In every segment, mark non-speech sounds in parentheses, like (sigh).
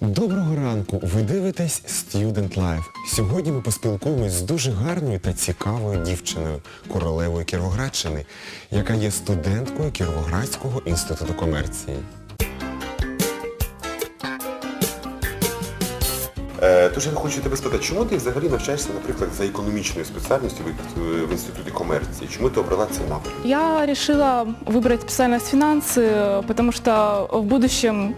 Доброго ранку! Ви дивитесь Student Life. Сьогодні ми поспілкуємось з дуже гарною та цікавою дівчиною, королевою Кіровоградщини, яка є студенткою Кіровоградського інституту комерції. Е, Тож я хочу тебе спитати, чому ти взагалі навчаєшся, наприклад, за економічною спеціальністю в, в інституті комерції? Чому ти обрала цей напрям? Я решила выбрать специальность финансы, потому что в будущем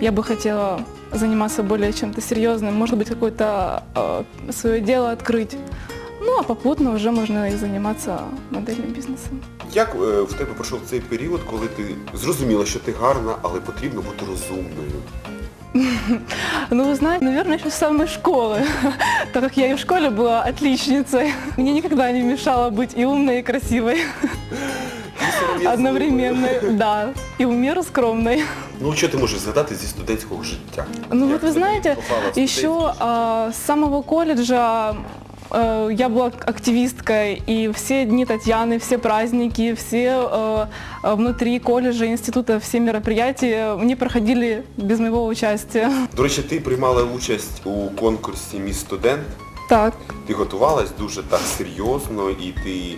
я бы хотела заниматься более чем-то серьезным, может быть, какое-то э, свое дело открыть. Ну, а попутно уже можно и заниматься модельным бизнесом. Як е, в тебе пройшов цей період, коли ти зрозуміла, що ти гарна, але потрібно бути розумною? Ну, вы знаете, наверное, еще с самой школы, (laughs) так как я и в школе была отличницей. Мне никогда не мешало быть и умной, и красивой Ти сором'язливою. одновременно, да, и в меру скромной. Ну, що ти можеш згадати зі студентського життя? Ну Як вот вы тебе знаете, попала в еще студентське а, с самого колледжа э, я была активисткой, и все дни Татьяны, все праздники, все э, э, внутри колледжа, института, все мероприятия не проходили без моего участия. До речі, ти приймала участь у конкурсі Міс Студент. Так, Ти готувалась дуже так серйозно і ти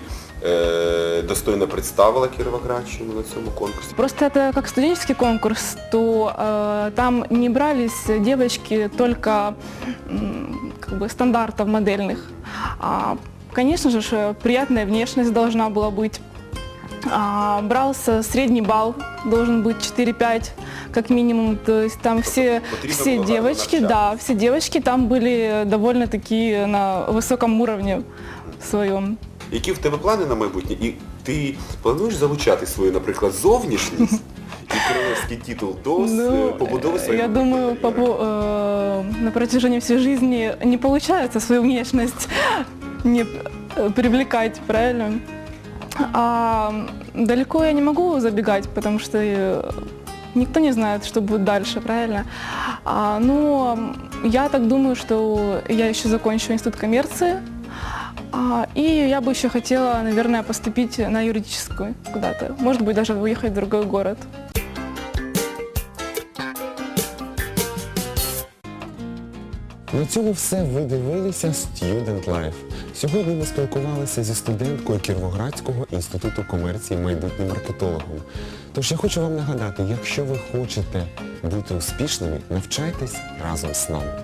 е, достойно представила Кіровоградщину на цьому конкурсі. просто это как студенческий конкурс, то э, там не брались девочки только м, как бы стандартов модельных. А, конечно же, ж, приятная внешность должна была быть. А, брался средний балл, должен быть 4-5 как минимум. То есть там все, Потрібно все було гарно девочки, навчатися. да, все девочки там были довольно-таки на высоком уровне своем. Які в тебе плани на майбутнє? І ти плануєш залучати свою, наприклад, зовнішність і королевський титул до ну, побудови своєї я думаю, по, кар'єри? по- э, на протяжении всей жизни не получается свою внешность не э, привлекать, правильно? А далеко я не могу забегать, потому что э, никто не знает, что будет дальше, правильно? А, но я так думаю, что я еще закончу институт коммерции, а, и я бы еще хотела, наверное, поступить на юридическую куда-то. Может быть, даже уехать в другой город. На цьому все ви дивилися Student Life. Сьогодні ми спілкувалися зі студенткою Кіровоградського інституту комерції майбутнім маркетологом. Тож я хочу вам нагадати, якщо ви хочете бути успішними, навчайтесь разом з нами.